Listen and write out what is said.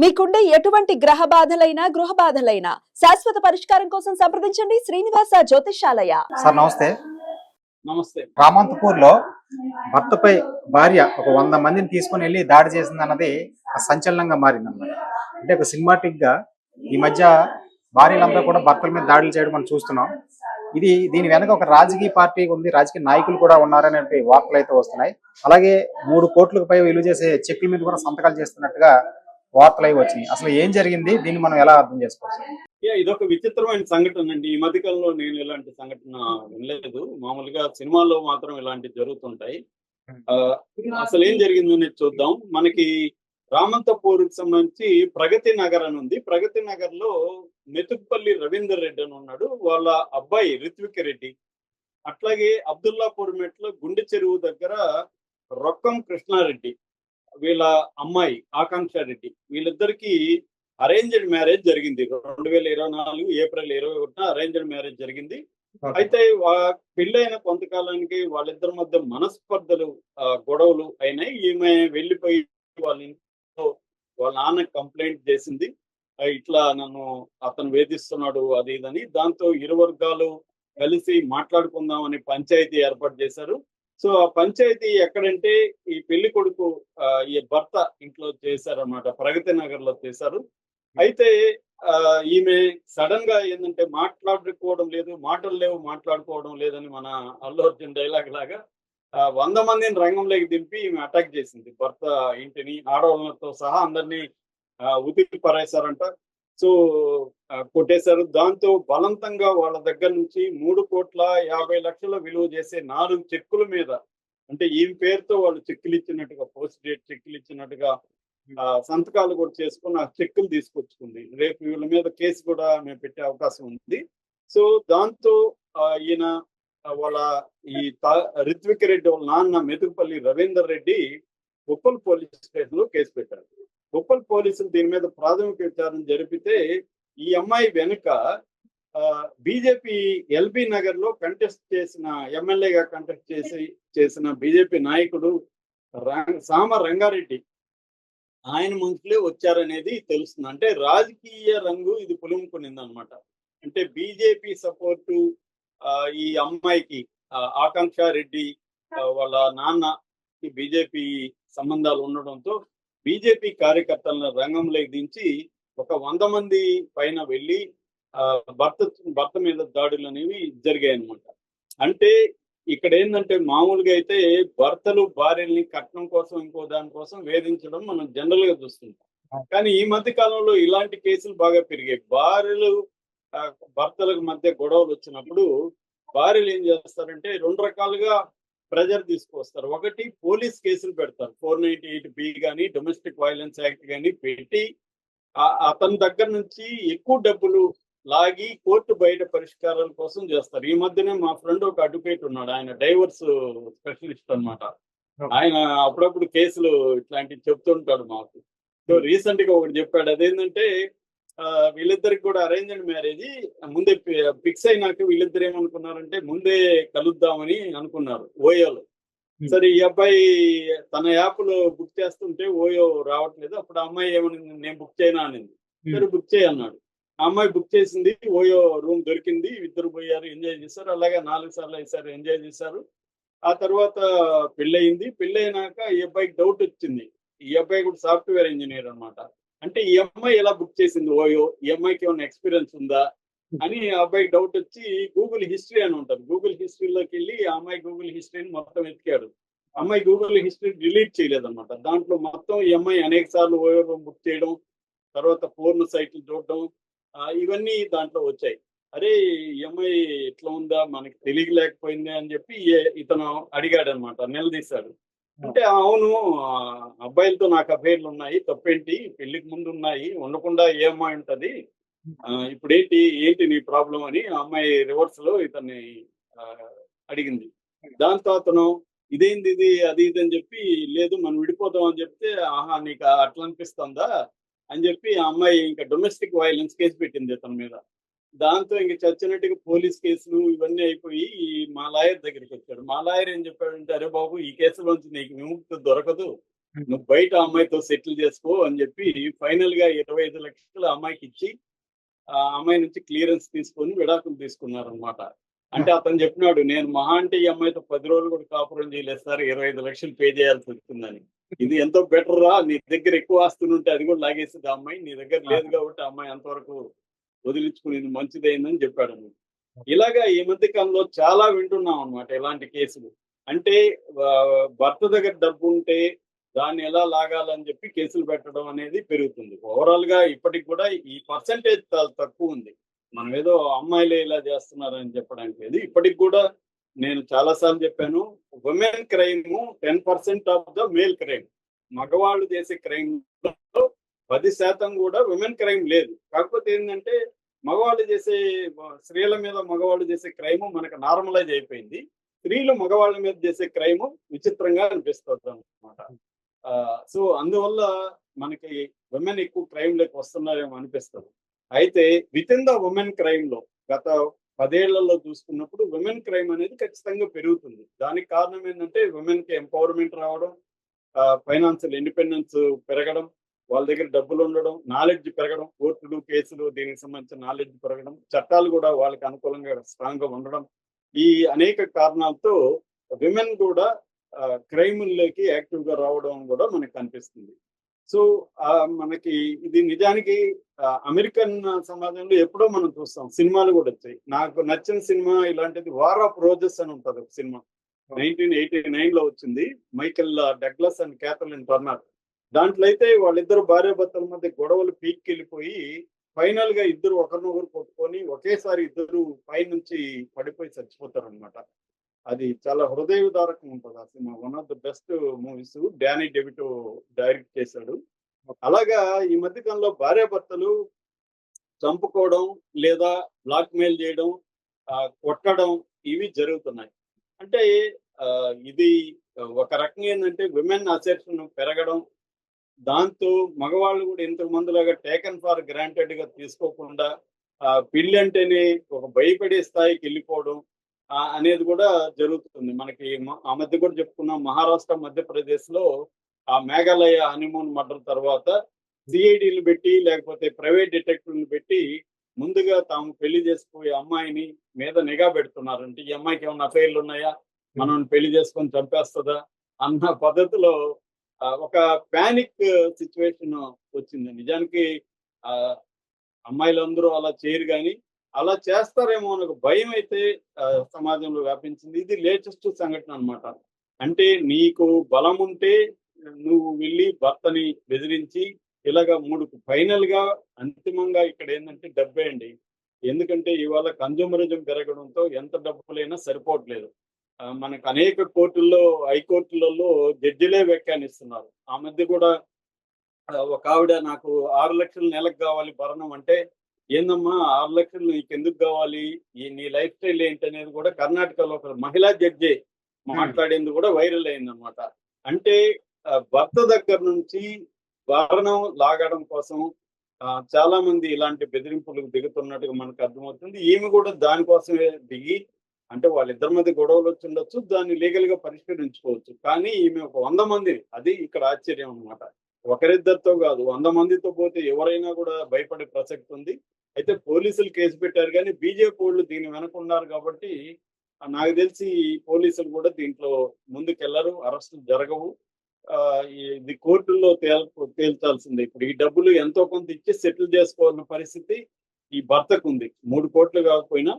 మీకుండే ఎటువంటి గ్రహ బాధలైనా గృహ బాధలైనా శాశ్వత పరిష్కారం కోసం సంప్రదించండి. శ్రీనివాస జ్యోతిషాలయ సార్ నమస్తే. నమస్తే. రామంతపూర్లో భర్తపై భార్య ఒక వంద మందిని తీసుకొని వెళ్ళి దాడి చేసింది అన్నది సంచలనంగా మారింది అనమాట అంటే ఒక సినిమాటిక్గా ఈ మధ్య భార్యలందరూ కూడా భర్తల మీద దాడులు చేయడం మనం చూస్తున్నాం. ఇది దీని వెనక ఒక రాజకీయ పార్టీ ఉంది రాజకీయ నాయకులు కూడా ఉన్నారనే వార్తలు అయితే వస్తున్నాయి. అలాగే మూడు కోట్లకు పై విలువ చేసే చెక్కుల మీద కూడా సంతకాలు చేస్తున్నట్టుగా వార్తలు అయి వచ్చినాయి. అసలు ఏం జరిగింది? దీన్ని మనం ఎలా అర్థం చేసుకోవచ్చు? ఇదొక విచిత్రమైన సంఘటన అండి ఈ మధ్యకాలంలో నేను ఇలాంటి సంఘటన వినలేదు. మామూలుగా సినిమాల్లో మాత్రం ఇలాంటివి జరుగుతుంటాయి. ఆ, అసలు ఏం జరిగింది అనేది చూద్దాం. మనకి రామంతపూర్ సంబంధించి ప్రగతి నగర్ అని ఉంది. ప్రగతి నగర్లో మెతుకుపల్లి రవీందర్ రెడ్డి అని ఉన్నాడు. వాళ్ళ అబ్బాయి రిత్విక్ రెడ్డి. అట్లాగే అబ్దుల్లాపూర్ మెట్లో గుండె చెరువు దగ్గర రొక్కం కృష్ణారెడ్డి. వీళ్ళ అమ్మాయి ఆకాంక్ష రెడ్డి వీళ్ళిద్దరికి అరేంజ్డ్ మ్యారేజ్ జరిగింది. రెండు వేల ఇరవై నాలుగు ఏప్రిల్ ఇరవై ఒకటిన అరేంజ్డ్ మ్యారేజ్ జరిగింది. అయితే పెళ్ళైన కొంతకాలానికి వాళ్ళిద్దరి మధ్య మనస్పర్ధలు గొడవలు అయినాయి. ఈమె వెళ్ళిపోయి వాళ్ళ ఇంట్లో వాళ్ళ నాన్న కంప్లైంట్ చేసింది. ఇట్లా నన్ను అతను వేధిస్తున్నాడు అది ఇదని దాంతో ఇరు వర్గాలు కలిసి మాట్లాడుకుందామని పంచాయతీ ఏర్పాటు చేశారు. సో ఆ పంచాయతీ ఎక్కడంటే ఈ పెళ్ళి కొడుకు ఈ భర్త ఇంట్లో చేశారన్నమాట ప్రగతి నగర్లో చేశారు అయితే ఆ, ఈమె సడన్గా ఏంటంటే మాట్లాడుకోవడం లేదు మాటలు లేవు మాట్లాడుకోవడం లేదని మన అల్లు అర్జున్ డైలాగ్ లాగా వంద మందిని రంగంలోకి దింపి ఈమె అటాక్ చేసింది. భర్త ఇంటిని ఆడవాళ్ళతో సహా అందరినీ ఉతికి పరేశారంట. సో కొట్టేశారు. దాంతో బలవంతంగా వాళ్ళ దగ్గర నుంచి మూడు కోట్ల యాభై లక్షల విలువ చేసే నాలుగు చెక్కుల మీద అంటే ఈ పేరుతో వాళ్ళు చెక్కులు ఇచ్చినట్టుగా పోస్ట్ డేట్ చెక్కులు ఇచ్చినట్టుగా సంతకాలు కూడా చేసుకుని ఆ చెక్కులు తీసుకొచ్చుకుంది. రేపు వీళ్ళ మీద కేసు కూడా మేము పెట్టే అవకాశం ఉంది. సో దాంతో ఈయన వాళ్ళ ఈ రిత్విక్ రెడ్డి వాళ్ళ నాన్న మెతుకుపల్లి రవీందర్ రెడ్డి ఉప్పల్ పోలీస్ స్టేషన్లో కేసు పెట్టారు. ఉప్పల్ పోలీసులు దీని మీద ప్రాథమిక విచారణ జరిపితే ఈ అమ్మాయి వెనుక బీజేపీ ఎల్బీ నగర్లో కంటెస్ట్ చేసిన ఎమ్మెల్యేగా కంటెస్ట్ చేసి చేసిన బీజేపీ నాయకుడు సామ రంగారెడ్డి. ఆయన మనుషులే వచ్చారనేది తెలుస్తుంది. అంటే రాజకీయ రంగు ఇది పులుముకునింది అనమాట అంటే బీజేపీ సపోర్టు ఈ అమ్మాయికి ఆకాంక్ష రెడ్డి వాళ్ళ నాన్న బీజేపీ సంబంధాలు ఉండడంతో బీజేపీ కార్యకర్తలను రంగంలోకి దించి ఒక వంద మంది పైన వెళ్ళి ఆ, భర్త భర్త మీద దాడులు అనేవి జరిగాయి అనమాట అంటే ఇక్కడ ఏంటంటే మామూలుగా అయితే భర్తలు భార్యల్ని కట్నం కోసం ఇంకో దానికోసం వేధించడం మనం జనరల్గా చూస్తుంటాం కానీ ఈ మధ్య కాలంలో ఇలాంటి కేసులు బాగా పెరిగాయి. భార్యలు భర్తలకు మధ్య గొడవలు వచ్చినప్పుడు భార్యలు ఏం చేస్తారంటే రెండు రకాలుగా ప్రెజర్ తీసుకొస్తారు. ఒకటి పోలీస్ కేసులు పెడతారు. ఫోర్ నైన్టీ ఎయిట్ బి కానీ డొమెస్టిక్ వైలెన్స్ యాక్ట్ కానీ పెట్టి అతని దగ్గర నుంచి ఎక్కువ డబ్బులు లాగి కోర్టు బయట పరిష్కారాల కోసం చేస్తారు. ఈ మధ్యనే మా ఫ్రెండ్ ఒక అడ్వకేట్ ఉన్నాడు. ఆయన డైవర్స్ స్పెషలిస్ట్ అన్నమాట. ఆయన అప్పుడప్పుడు కేసులు ఇట్లాంటివి చెప్తుంటాడు మాకు. సో రీసెంట్గా ఒకటి చెప్పాడు. అదేంటంటే వీళ్ళిద్దరికి కూడా అరేంజ్డ్ మ్యారేజ్ ముందే ఫిక్స్ అయినాక వీళ్ళిద్దరు ఏమనుకున్నారంటే ముందే కలుద్దామని అనుకున్నారు ఓయోలో. Hmm. సరే ఈ అబ్బాయి తన యాప్లో బుక్ చేస్తుంటే ఓయో రావట్లేదు అప్పుడు ఆ అమ్మాయి ఏమని నేను బుక్ చేయనా అనింది. సరే బుక్ చేయన్నాడు ఆ అమ్మాయి బుక్ చేసింది ఓయో రూమ్ దొరికింది ఇద్దరు పోయారు ఎంజాయ్ చేశారు. అలాగే నాలుగు సార్లు వేసారు ఎంజాయ్ చేశారు. ఆ తర్వాత పెళ్ళయింది. పెళ్ళైనాక ఈ అబ్బాయికి డౌట్ వచ్చింది. ఈ అబ్బాయి కూడా సాఫ్ట్వేర్ ఇంజనీర్ అన్నమాట. అంటే ఈ అమ్మాయి ఎలా బుక్ చేసింది? ఓయో ఈ అమ్మాయికి ఏమైనా ఎక్స్పీరియన్స్ ఉందా? అని అబ్బాయికి డౌట్ వచ్చి గూగుల్ హిస్టరీ అని ఉంటుంది. గూగుల్ హిస్టరీలోకి వెళ్ళి ఆ అమ్మాయి గూగుల్ హిస్టరీని మొత్తం ఎతికాడు అమ్మాయి గూగుల్ హిస్టరీ డిలీట్ చేయలేదన్నమాట. దాంట్లో మొత్తం ఈ అమ్మాయి అనేక సార్లు ఓయో రూమ్ బుక్ చేయడం తర్వాత పూర్ణ సైట్లు చూడడం ఇవన్నీ దాంట్లో వచ్చాయి. అరే ఈ అమ్మాయి ఎట్లా ఉందా? మనకి తెలియలేకపోయింది అని చెప్పి ఇతను అడిగాడు అనమాట నిలదీశాడు. అంటే అవును అబ్బాయిలతో నాకు అఫైర్లు ఉన్నాయి తప్పేంటి? పెళ్ళికి ముందు ఉన్నాయి ఉండకుండా ఏ అమ్మాయి ఉంటది ఇప్పుడు ఏంటి ఏంటి నీ ప్రాబ్లం అని ఆ అమ్మాయి రివర్స్లో ఇతన్ని అడిగింది. దాంతో అతను ఇదేంది ఇది అది ఇది అని చెప్పి లేదు మనం విడిపోతాం అని చెప్తే ఆహా నీకు అట్లా అనిపిస్తుందా? అని చెప్పి ఆ అమ్మాయి ఇంకా డొమెస్టిక్ వైలెన్స్ కేసు పెట్టింది అతని మీద. దాంతో ఇంక చచ్చినట్టుగా పోలీస్ కేసులు ఇవన్నీ అయిపోయి ఈ మా లాయర్ దగ్గరికి వచ్చాడు. మా లాయర్ ఏం చెప్పాడంటే అరే బాబు ఈ కేసులోంచి నీకు విముక్తి దొరకదు. నువ్వు బయట అమ్మాయితో సెటిల్ చేసుకో అని చెప్పి ఫైనల్గా ఇరవై ఐదు లక్షలు అమ్మాయికి ఇచ్చి ఆ అమ్మాయి నుంచి క్లియరెన్స్ తీసుకొని విడాకులు తీసుకున్నారు అనమాట అంటే అతను చెప్పినాడు నేను మహా అంటే ఈ అమ్మాయితో పది రోజులు కూడా కాపురం చేయలేదు సార్ ఇరవై ఐదు లక్షలు పే చేయాల్సి వస్తుందని. ఇది ఎంతో బెటర్ రా నీ దగ్గర ఎక్కువ ఆస్తులు ఉంటే అది కూడా లాగేసింది ఆ అమ్మాయి. నీ దగ్గర లేదు కాబట్టి అమ్మాయి అంతవరకు వదిలించుకునేది మంచిదైందని చెప్పాడు ఇలాగా ఈ మధ్య కాలంలో చాలా వింటున్నాం అన్నమాట ఇలాంటి కేసులు. అంటే భర్త దగ్గర డబ్బు ఉంటే దాన్ని ఎలా లాగాలని చెప్పి కేసులు పెట్టడం అనేది పెరుగుతుంది. ఓవరాల్గా ఇప్పటికి కూడా ఈ పర్సంటేజ్ చాలా తక్కువ ఉంది. మనం ఏదో అమ్మాయిలే ఇలా చేస్తున్నారని చెప్పడానికి లేదు. ఇప్పటికి కూడా నేను చాలా సార్లు చెప్పాను women crime ten percent of the male crime మగవాళ్ళు చేసే క్రైమ్లో పది శాతం కూడా ఉమెన్ క్రైమ్ లేదు. కాకపోతే ఏంటంటే మగవాళ్ళు చేసే స్త్రీల మీద మగవాళ్ళు చేసే క్రైమ్ మనకు నార్మలైజ్ అయిపోయింది. స్త్రీలు మగవాళ్ళ మీద చేసే క్రైమ్ విచిత్రంగా అనిపిస్తుంది అనమాట సో అందువల్ల మనకి ఉమెన్ ఎక్కువ క్రైమ్ లేక వస్తున్నారేమో అనిపిస్తుంది. అయితే విత్ ఇన్ ద ఉమెన్ క్రైమ్లో గత పదేళ్ళలో చూసుకున్నప్పుడు ఉమెన్ క్రైమ్ అనేది ఖచ్చితంగా పెరుగుతుంది. దానికి కారణం ఏంటంటే ఉమెన్కి ఎంపవర్మెంట్ రావడం ఫైనాన్షియల్ ఇండిపెండెన్స్ పెరగడం వాళ్ళ దగ్గర డబ్బులు ఉండడం నాలెడ్జ్ పెరగడం కోర్టులు కేసులు దీనికి సంబంధించిన నాలెడ్జ్ పెరగడం చట్టాలు కూడా వాళ్ళకి అనుకూలంగా స్ట్రాంగ్గా ఉండడం. ఈ అనేక కారణాలతో విమెన్ కూడా క్రైముల్లోకి యాక్టివ్గా రావడం కూడా మనకు కనిపిస్తుంది. సో మనకి ఇది నిజానికి అమెరికన్ సమాజంలో ఎప్పుడో మనం చూస్తాం సినిమాలు కూడా వచ్చాయి. నాకు నచ్చిన సినిమా ఇలాంటిది వార్ ఆఫ్ రోజెస్ అని ఉంటది ఒక సినిమా. నైన్టీన్ ఎయిటీ నైన్లో వచ్చింది. Michael Douglas and Kathleen Turner దాంట్లో అయితే వాళ్ళిద్దరు భార్యాభర్తల మధ్య గొడవలు పీక్కి వెళ్ళిపోయి ఫైనల్గా ఇద్దరు ఒకరినొకరు కొట్టుకొని ఒకేసారి ఇద్దరు పై నుంచి పడిపోయి చచ్చిపోతారు అనమాట అది చాలా హృదయదారకం ఉంటుంది. ఆ cinema one of the best movies. Danny DeVito direct చేశాడు. అలాగా ఈ మధ్య కాలంలో భార్యాభర్తలు చంపుకోవడం లేదా బ్లాక్ మెయిల్ చేయడం కొట్టడం ఇవి జరుగుతున్నాయి. అంటే ఆ, ఇది ఒక రకంగా ఏంటంటే విమెన్ అసెప్షన్ పెరగడం దాంతో మగవాళ్ళు కూడా ఇంతకు ముందులాగా టేకన్ ఫర్ గ్రాంటెడ్గా తీసుకోకుండా ఆ, పెళ్ళి అంటేనే ఒక భయపడే స్థాయికి వెళ్ళిపోవడం అనేది కూడా జరుగుతుంది. మనకి ఆ మధ్య కూడా చెప్పుకున్నాం మహారాష్ట్ర మధ్యప్రదేశ్లో ఆ మేఘాలయ హనీమూన్ మర్డర్ తర్వాత సిఐడిలు పెట్టి లేకపోతే ప్రైవేట్ డిటెక్టివ్లు పెట్టి ముందుగా తాము పెళ్ళి చేసుకోయే అమ్మాయిని మీద నిఘా పెడుతున్నారు అంటే ఈ అమ్మాయికి ఏమైనా అఫైర్లు ఉన్నాయా? మనం పెళ్ళి చేసుకొని చంపేస్తుందా? అన్న పద్ధతిలో ఒక పానిక్ సిచ్యువేషన్ వచ్చింది. నిజానికి ఆ అమ్మాయిలందరూ అలా చేయరు కానీ అలా చేస్తారేమో అని ఒక భయం అయితే సమాజంలో వ్యాపించింది. ఇది లేటెస్ట్ సంఘటన అన్నమాట. అంటే నీకు బలం ఉంటే నువ్వు వెళ్ళి భర్తని బెదిరించి ఇలాగా మూడు ఫైనల్గా అంతిమంగా ఇక్కడ ఏంటంటే డబ్బే అండి ఎందుకంటే ఇవాళ కన్జ్యూమరిజం పెరగడంతో ఎంత డబ్బులైనా సరిపోవట్లేదు. మనకు అనేక కోర్టుల్లో హైకోర్టులలో జడ్జిలే వ్యాఖ్యానిస్తున్నారు. ఆ మధ్య కూడా ఒక ఆవిడ నాకు ఆరు లక్షలు నెలకు కావాలి భరణం అంటే ఏందమ్మా ఆరు లక్షలు నీకు ఎందుకు కావాలి? ఈ నీ లైఫ్ స్టైల్ ఏంటి? అనేది కూడా కర్ణాటకలో ఒక మహిళా జడ్జి మాట్లాడేందుకు కూడా వైరల్ అయింది అనమాట అంటే భర్త దగ్గర నుంచి భరణం లాగడం కోసం చాలా మంది ఇలాంటి బెదిరింపులకు దిగుతున్నట్టుగా మనకు అర్థమవుతుంది. ఈమె కూడా దానికోసమే దిగి అంటే వాళ్ళిద్దరి మధ్య గొడవలు వచ్చిండొచ్చు దాన్ని లీగల్గా పరిష్కరించుకోవచ్చు. కానీ ఈమె ఒక వంద మంది అది ఇక్కడ ఆశ్చర్యం అన్నమాట. ఒకరిద్దరితో కాదు వంద మందితో పోతే ఎవరైనా కూడా భయపడే ప్రసక్తి ఉంది. అయితే పోలీసులు కేసు పెట్టారు కానీ బీజేపీ వాళ్ళు దీన్ని వెనకున్నారు కాబట్టి నాకు తెలిసి పోలీసులు కూడా దీంట్లో ముందుకెళ్ళరు అరెస్టులు జరగవు. ఆ, ఇది కోర్టుల్లో తేల్ తేల్చాల్సింది. ఇప్పుడు ఈ డబ్బులు ఎంతో కొంత ఇచ్చి సెటిల్ చేసుకోవాలన్న పరిస్థితి ఈ భర్తకు ఉంది. మూడు కోట్లు కాకపోయినా